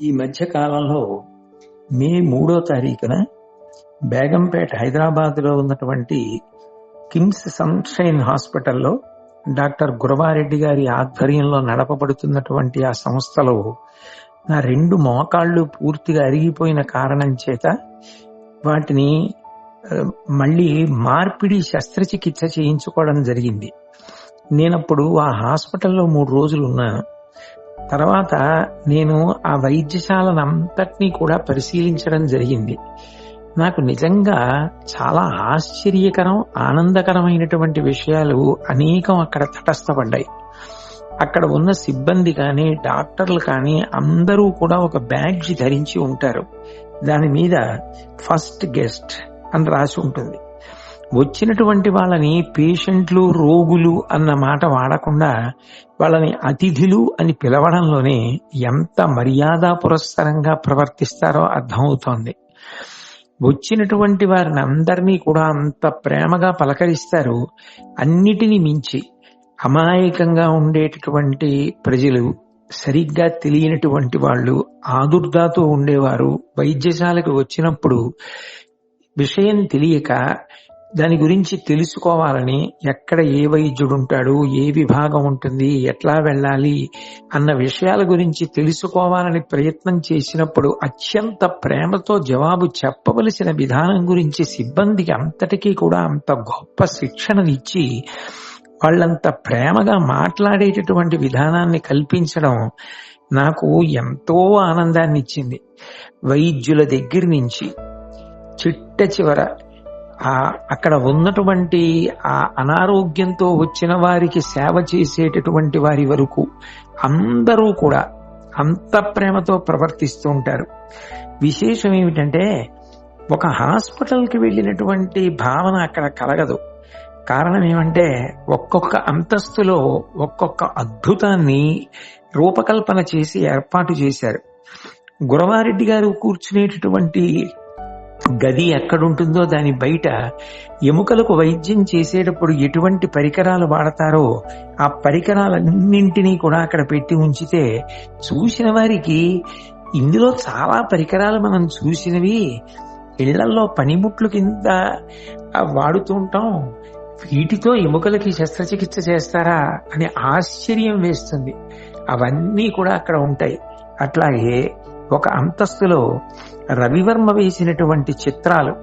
ఈ మధ్య కాలంలో మే మూడో తారీఖున బేగంపేట హైదరాబాద్లో ఉన్నటువంటి కిమ్స్ సన్షైన్ హాస్పిటల్లో డాక్టర్ గురవారెడ్డి గారి ఆధ్వర్యంలో నడపబడుతున్నటువంటి ఆ సంస్థలో నా రెండు మోకాళ్ళు పూర్తిగా అరిగిపోయిన కారణం చేత వాటిని మళ్ళీ మార్పిడి శస్త్రచికిత్స చేయించుకోవడం జరిగింది. నేనప్పుడు ఆ హాస్పిటల్లో మూడు రోజులు ఉన్నాను తర్వాత నేను ఆ వైద్యశాలనంతటినీ కూడా పరిశీలించడం జరిగింది. నాకు నిజంగా చాలా ఆశ్చర్యకరం ఆనందకరమైనటువంటి విషయాలు అనేకం అక్కడ తటస్థపడ్డాయి. అక్కడ ఉన్న సిబ్బంది కానీ డాక్టర్లు కానీ అందరూ కూడా ఒక బ్యాడ్జ్ ధరించి ఉంటారు. దాని మీద ఫస్ట్ గెస్ట్ అని రాసి ఉంటుంది. వచ్చినటువంటి వాళ్ళని పేషెంట్లు రోగులు అన్న మాట వాడకుండా వాళ్ళని అతిథులు అని పిలవడంలోనే ఎంత మర్యాద పురస్సరంగా ప్రవర్తిస్తారో అర్థమవుతోంది. వచ్చినటువంటి వారిని అందరినీ కూడా అంత ప్రేమగా పలకరిస్తారు. అన్నిటిని మించి అమాయకంగా ఉండేటటువంటి ప్రజలు సరిగ్గా తెలియనటువంటి వాళ్ళు ఆదుర్దాతో ఉండేవారు వైద్యశాలకు వచ్చినప్పుడు విషయం తెలియక దాని గురించి తెలుసుకోవాలని ఎక్కడ ఏ వైద్యుడు ఉంటాడు ఏ విభాగం ఉంటుంది ఎట్లా వెళ్ళాలి అన్న విషయాల గురించి తెలుసుకోవాలని ప్రయత్నం చేసినప్పుడు అత్యంత ప్రేమతో జవాబు చెప్పవలసిన విధానం గురించి సిబ్బందికి అంతటికీ కూడా అంత గొప్ప శిక్షణనిచ్చి వాళ్ళంత ప్రేమగా మాట్లాడేటటువంటి విధానాన్ని కల్పించడం నాకు ఎంతో ఆనందాన్ని ఇచ్చింది వైద్యుల దగ్గర నుంచి చిట్ట చివర ఆ అక్కడ ఉన్నటువంటి ఆ అనారోగ్యంతో వచ్చిన వారికి సేవ చేసేటటువంటి వారి వరకు అందరూ కూడా అంత ప్రేమతో ప్రవర్తిస్తూ ఉంటారు. విశేషం ఏమిటంటే ఒక హాస్పిటల్కి వెళ్ళినటువంటి భావన అక్కడ కలగదు. కారణం ఏమంటే ఒక్కొక్క అంతస్తులో ఒక్కొక్క అద్భుతాన్ని రూపకల్పన చేసి ఏర్పాటు చేశారు. గురవారెడ్డి గారు కూర్చునేటటువంటి గది ఎక్కడుంటుందో దాని బయట ఎముకలకు వైద్యం చేసేటప్పుడు ఎటువంటి పరికరాలు వాడతారో ఆ పరికరాలన్నింటినీ కూడా అక్కడ పెట్టి ఉంచితే చూసిన వారికి ఇందులో చాలా పరికరాలు మనం చూసినవి. ఇళ్ళల్లో పనిముట్లు కింద వాడుతూ ఉంటాం. వీటితో ఎముకలకి శస్త్రచికిత్స చేస్తారా అని ఆశ్చర్యం వేస్తుంది. అవన్నీ కూడా అక్కడ ఉంటాయి. అట్లాగే ఒక అంతస్తులో రవివర్మ వేసినటువంటి చిత్రాలు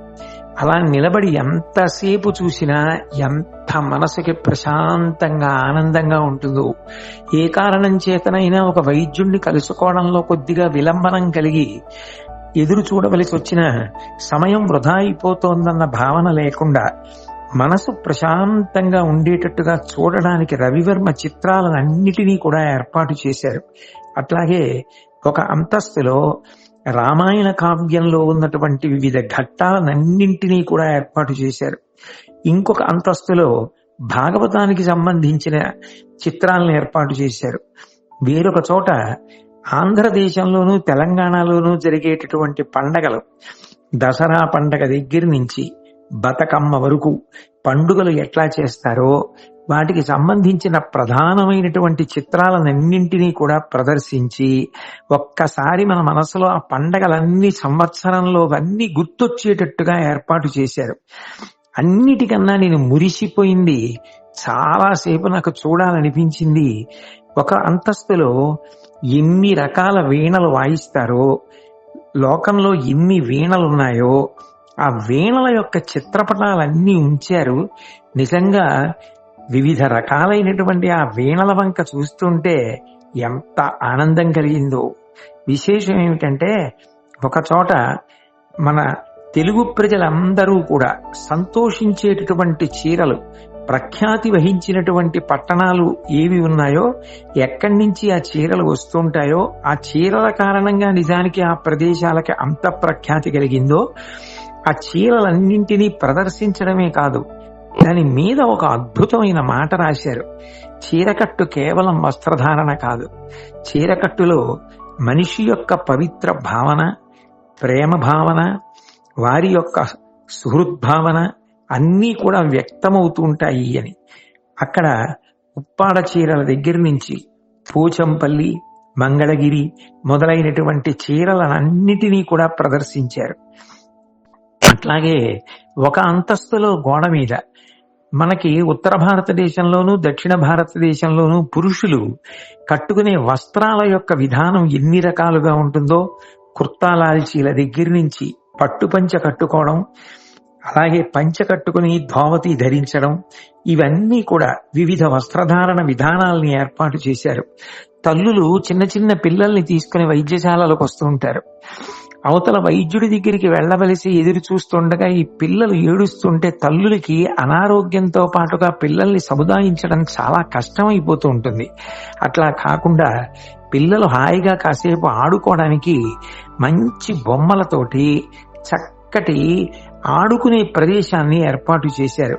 అలా నిలబడి ఎంతసేపు చూసినా ఎంత మనసుకి ప్రశాంతంగా ఆనందంగా ఉంటుందో. ఏ కారణం చేతనైనా ఒక వైద్యుణ్ణి కలుసుకోవడంలో కొద్దిగా విలంబనం కలిగి ఎదురు చూడవలసి వచ్చిన సమయం వృధా అయిపోతోందన్న భావన లేకుండా మనసు ప్రశాంతంగా ఉండేటట్టుగా చూడడానికి రవివర్మ చిత్రాలన్నిటినీ కూడా ఏర్పాటు చేశారు. అట్లాగే ఒక అంతస్తులో రామాయణ కావ్యంలో ఉన్నటువంటి వివిధ ఘట్టాలన్నింటినీ కూడా ఏర్పాటు చేశారు. ఇంకొక అంతస్తులో భాగవతానికి సంబంధించిన చిత్రాలను ఏర్పాటు చేశారు. వేరొక చోట ఆంధ్రదేశంలోనూ తెలంగాణలోనూ జరిగేటటువంటి పండగలు. దసరా పండగ దగ్గర నుంచి బతుకమ్మ వరకు పండుగలు ఎట్లా చేస్తారో వాటికి సంబంధించిన ప్రధానమైనటువంటి చిత్రాలన్నింటినీ కూడా ప్రదర్శించి ఒక్కసారి మన మనసులో ఆ పండగలన్నీ సంవత్సరంలో అన్ని గుర్తొచ్చేటట్టుగా ఏర్పాటు చేశారు. అన్నిటికన్నా నేను మురిసిపోయింది. చాలాసేపు నాకు చూడాలనిపించింది. ఒక అంతస్తులో ఎన్ని రకాల వీణలు వాయిస్తారో లోకంలో ఎన్ని వీణలు ఉన్నాయో ఆ వీణల యొక్క చిత్రపటాలన్నీ ఉంచారు. నిజంగా వివిధ రకాలైనటువంటి ఆ వీణల వంక చూస్తుంటే ఎంత ఆనందం కలిగిందో. విశేషం ఏమిటంటే ఒకచోట మన తెలుగు ప్రజలందరూ కూడా సంతోషించేటటువంటి చీరలు ప్రఖ్యాతి వహించినటువంటి పట్టణాలు ఏవి ఉన్నాయో ఎక్కడి నుంచి ఆ చీరలు వస్తుంటాయో ఆ చీరల కారణంగా నిజానికి ఆ ప్రదేశాలకి అంత ప్రఖ్యాతి కలిగిందో ఆ చీరలన్నింటినీ ప్రదర్శించడమే కాదు దాని మీద ఒక అద్భుతమైన మాట రాశారు. చీరకట్టు కేవలం వస్త్రధారణ కాదు. చీరకట్టులో మనిషి యొక్క పవిత్ర భావన ప్రేమ భావన వారి యొక్క సుహృద్భావన అన్నీ కూడా వ్యక్తమవుతుంటాయి అని. అక్కడ ఉప్పాడ చీరల దగ్గర నుంచి పోచంపల్లి మంగళగిరి మొదలైనటువంటి చీరలన్నిటినీ కూడా ప్రదర్శించారు. అట్లాగే ఒక అంతస్తులో గోడ మీద మనకి ఉత్తర భారతదేశంలోనూ దక్షిణ భారతదేశంలోనూ పురుషులు కట్టుకునే వస్త్రాల యొక్క విధానం ఎన్ని రకాలుగా ఉంటుందో కుర్తాలాల్చీల దగ్గర నుంచి పట్టు పంచ కట్టుకోవడం అలాగే పంచ కట్టుకుని ధోవతి ధరించడం ఇవన్నీ కూడా వివిధ వస్త్రధారణ విధానాలని ఏర్పాటు చేశారు. తల్లులు చిన్న చిన్న పిల్లల్ని తీసుకుని వైద్యశాలలకు వస్తూ ఉంటారు. అవతల వైద్యుడి దగ్గరికి వెళ్ళవలసి ఎదురు చూస్తుండగా ఈ పిల్లలు ఏడుస్తుంటే తల్లులకి అనారోగ్యంతో పాటుగా పిల్లల్ని సముదాయించడం చాలా కష్టమైపోతూ ఉంటుంది. అట్లా కాకుండా పిల్లలు హాయిగా కాసేపు ఆడుకోవడానికి మంచి బొమ్మలతోటి చక్కటి ఆడుకునే ప్రదేశాన్ని ఏర్పాటు చేశారు.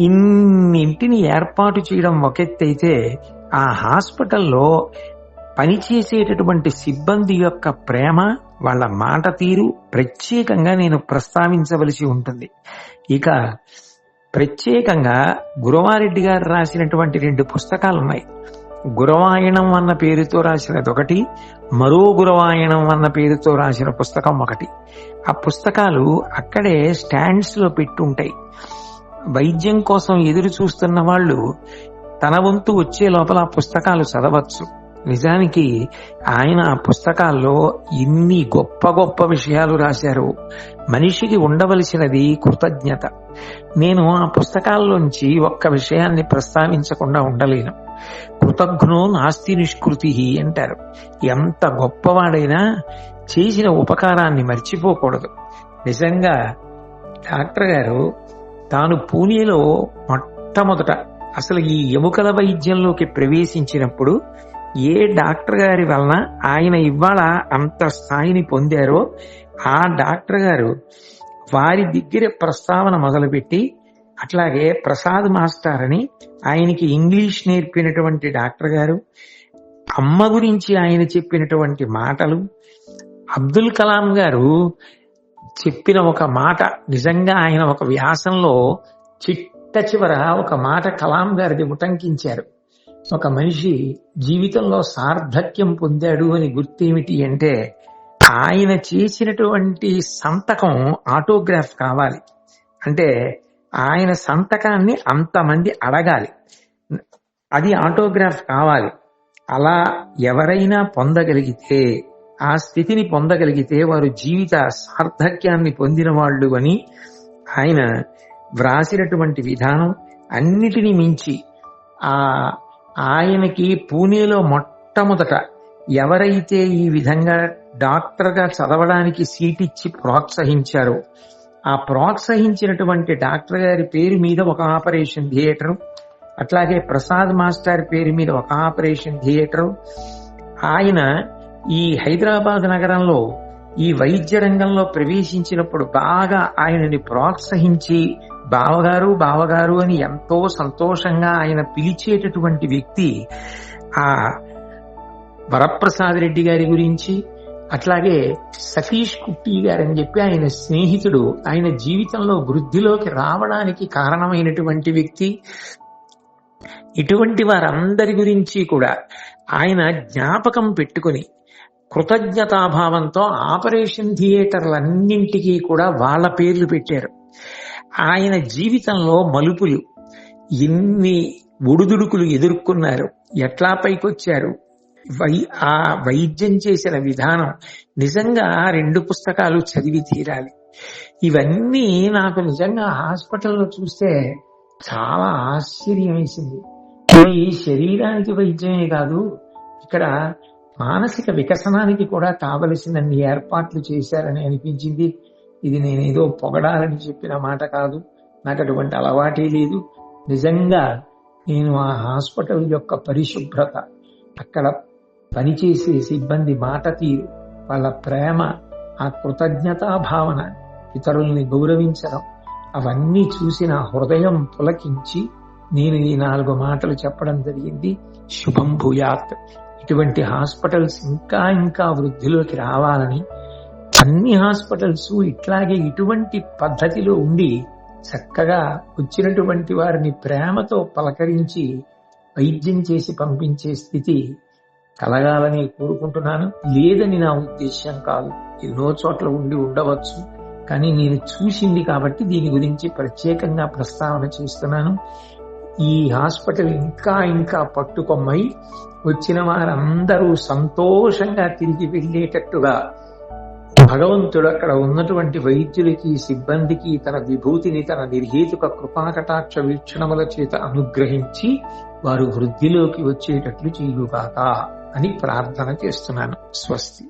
ఇన్నింటిని ఏర్పాటు చేయడం ఒకెత్తైతే ఆ హాస్పిటల్లో పనిచేసేటటువంటి సిబ్బంది యొక్క ప్రేమ వాళ్ళ మాట తీరు ప్రత్యేకంగా నేను ప్రస్తావించవలసి ఉంటుంది. ఇక ప్రత్యేకంగా గురవారెడ్డి గారు రాసినటువంటి రెండు పుస్తకాలు ఉన్నాయి గురవాయణం అన్న పేరుతో రాసినది ఒకటి మరో గురవాయణం అన్న పేరుతో రాసిన పుస్తకం ఒకటి. ఆ పుస్తకాలు అక్కడే స్టాండ్స్లో పెట్టుంటాయి. వైద్యం కోసం ఎదురు చూస్తున్న వాళ్ళు తన వంతు వచ్చే లోపల ఆ పుస్తకాలు చదవచ్చు. నిజానికి ఆయన ఆ పుస్తకాల్లో ఇన్ని గొప్ప గొప్ప విషయాలు రాశారు. మనిషికి ఉండవలసినది కృతజ్ఞత. నేను ఆ పుస్తకాల్లోంచి ఒక్క విషయాన్ని ప్రస్తావించకుండా ఉండలేను. కృతజ్ఞో నాస్తి నిష్కృతి అంటారు. ఎంత గొప్పవాడైనా చేసిన ఉపకారాన్ని మర్చిపోకూడదు. నిజంగా డాక్టర్ గారు తాను పూణేలో మొట్టమొదట అసలు ఈ ఎముకల వైద్యంలోకి ప్రవేశించినప్పుడు ఏ డాక్టర్ గారి వలన ఆయన ఇవాళ అంత స్థాయిని పొందారో ఆ డాక్టర్ గారు వారి దగ్గర ప్రస్తావన మొదలుపెట్టి అట్లాగే ప్రసాద్ మాస్టర్ అని ఆయనకి ఇంగ్లీష్ నేర్పినటువంటి డాక్టర్ గారు అమ్మ గురించి ఆయన చెప్పినటువంటి మాటలు అబ్దుల్ కలాం గారు చెప్పిన ఒక మాట నిజంగా ఆయన ఒక వ్యాసంలో చిట్ట చివర ఒక మాట కలాం గారిది ఉటంకించారు ఒక మనిషి జీవితంలో సార్థక్యం పొందాడు అని గుర్తేమిటి అంటే ఆయన చేసినటువంటి సంతకం ఆటోగ్రాఫ్ కావాలి. అంటే ఆయన సంతకాన్ని అంతమంది అడగాలి. అది ఆటోగ్రాఫ్ కావాలి. అలా ఎవరైనా పొందగలిగితే ఆ స్థితిని పొందగలిగితే వారు జీవిత సార్థక్యాన్ని పొందిన వాళ్ళు అని ఆయన వ్రాసినటువంటి విధానం అన్నిటినీ మించి ఆ ఆయనకి పూణేలో మొట్టమొదట ఎవరైతే ఈ విధంగా డాక్టర్గా చదవడానికి సీట్ ఇచ్చి ప్రోత్సహించారో ఆ ప్రోత్సహించినటువంటి డాక్టర్ గారి పేరు మీద ఒక ఆపరేషన్ థియేటర్ అట్లాగే ప్రసాద్ మాస్టర్ పేరు మీద ఒక ఆపరేషన్ థియేటర్. ఆయన ఈ హైదరాబాద్ నగరంలో ఈ వైద్య రంగంలో ప్రవేశించినప్పుడు బాగా ఆయనని ప్రోత్సహించి బావగారు బావగారు అని ఎంతో సంతోషంగా ఆయన పిలిచేటటువంటి వ్యక్తి ఆ వరప్రసాద్ రెడ్డి గారి గురించి అట్లాగే సతీష్ కుట్టి గారు అని చెప్పి ఆయన స్నేహితుడు ఆయన జీవితంలో వృద్ధిలోకి రావడానికి కారణమైనటువంటి వ్యక్తి. ఇటువంటి వారందరి గురించి కూడా ఆయన జ్ఞాపకం పెట్టుకుని కృతజ్ఞతాభావంతో ఆపరేషన్ థియేటర్లన్నింటికీ కూడా వాళ్ళ పేర్లు పెట్టారు. ఆయన జీవితంలో మలుపులు ఎన్ని ఒడుదుడుకులు ఎదుర్కొన్నారు ఎట్లా పైకొచ్చారు వై ఆ వైద్యం చేసిన విధానం నిజంగా రెండు పుస్తకాలు చదివి తీరాలి. ఇవన్నీ నాకు నిజంగా హాస్పిటల్లో చూస్తే చాలా ఆశ్చర్యం వేసింది ఈ శరీరానికి వైద్యమే కాదు ఇక్కడ మానసిక వికసనానికి కూడా కావలసినన్ని ఏర్పాట్లు చేశారని అనిపించింది. ఇది నేనేదో పొగడాలని చెప్పిన మాట కాదు. నాకు అటువంటి అలవాటే లేదు. నిజంగా నేను ఆ హాస్పిటల్ యొక్క పరిశుభ్రత అక్కడ పనిచేసే సిబ్బంది మాట తీరు వాళ్ళ ప్రేమ ఆ కృతజ్ఞతా భావన ఇతరుల్ని గౌరవించడం అవన్నీ చూసి నా హృదయం పులకించి నేను ఈ నాలుగు మాటలు చెప్పడం జరిగింది. శుభం భూయాత్. ఇటువంటి హాస్పిటల్స్ ఇంకా ఇంకా వృద్ధిలోకి రావాలని అన్ని హాస్పిటల్స్ ఇట్లాగే ఇటువంటి పద్ధతిలో ఉండి చక్కగా వచ్చినటువంటి వారిని ప్రేమతో పలకరించి వైద్యం చేసి పంపించే స్థితి కలగాలని కోరుకుంటున్నాను. లేదని నా ఉద్దేశ్యం కాదు. ఎన్నో చోట్ల ఉండి ఉండవచ్చు. కానీ నేను చూసింది కాబట్టి దీని గురించి ప్రత్యేకంగా ప్రస్తావన చేస్తున్నాను. ఈ హాస్పిటల్ ఇంకా ఇంకా పట్టుకొమ్మై వచ్చిన వారందరూ సంతోషంగా తిరిగి వెళ్ళేటట్టుగా భగవంతుడు అక్కడ ఉన్నటువంటి వైద్యులకి సిబ్బందికి తన విభూతిని తన నిర్హేతుక కృపాకటాక్ష వీక్షణముల చేత అనుగ్రహించి వారు వృద్ధిలోకి వచ్చేటట్లు చేయుగాక అని ప్రార్థన చేస్తున్నాను. స్వస్తి.